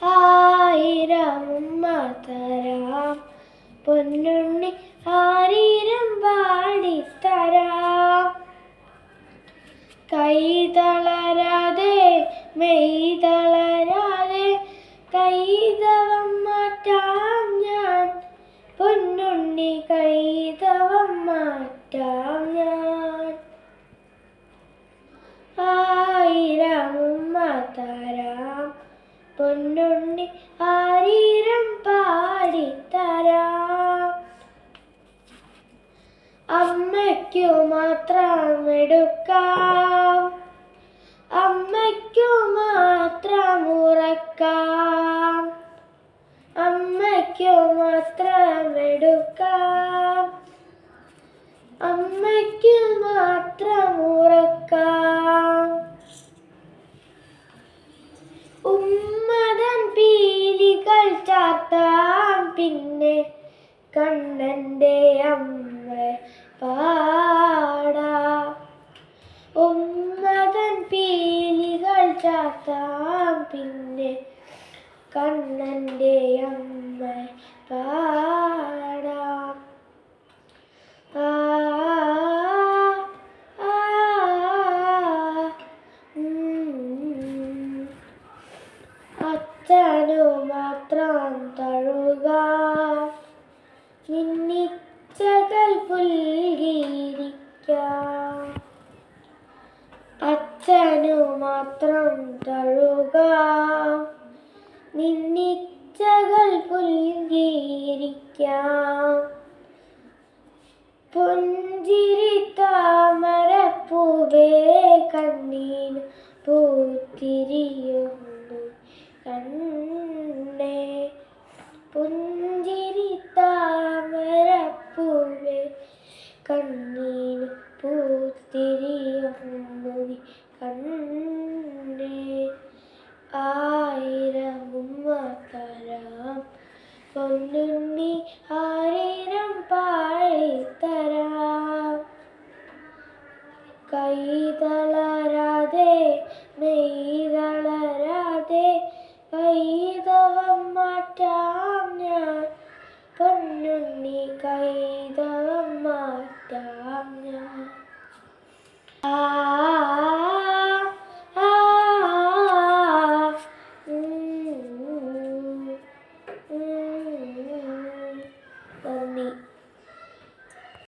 ആയിരം തരാം പൊന്നുണ്ണി ആരീരം പാടിത്തരാം കൈ തളരാതെ മെയ് തളരാതെ കൈതവം മാറ്റാം ഞാൻ. പൊന്നുണ്ണി കൈതവം മാറ്റാം ഞാൻ ആയിരം ഉമ്മ തരാം പൊന്നുണ്ണി ആരീരം പാടിത്തരാം അമ്മയ്ക്കു മാത്രം എടുക്കാം അമ്മയ്ക്കു മാത്രം ഉറക്കാം അമ്മയ്ക്കു മാത്രം എടുക്കാം അമ്മയ്ക്കു മാത്രം ചാത്താം പിന്നെ കണ്ണന്റെ അമ്മ പാടാ. ഉമ്മതൻ പീലികൾ ചാത്താം പിന്നെ കണ്ണന്റെ അമ്മ പാടാം. അച്ഛനു മാത്രം തഴുക. നിന്നിച്ചകൾ പുൽകിയിരിക്കാം. അച്ഛനു മാത്രം തഴുക. നിന്നിച്ചകൾ പുൽകിയിരിക്കാം. പുഞ്ചിരി താമരപ്പൂവേ കണ്ണീൻ കൈ തളരാതെ മെയ് തളരാതെ കൈതവം മാറ്റാം ഞാൻ. പൊന്നുണ്ണി കൈതവം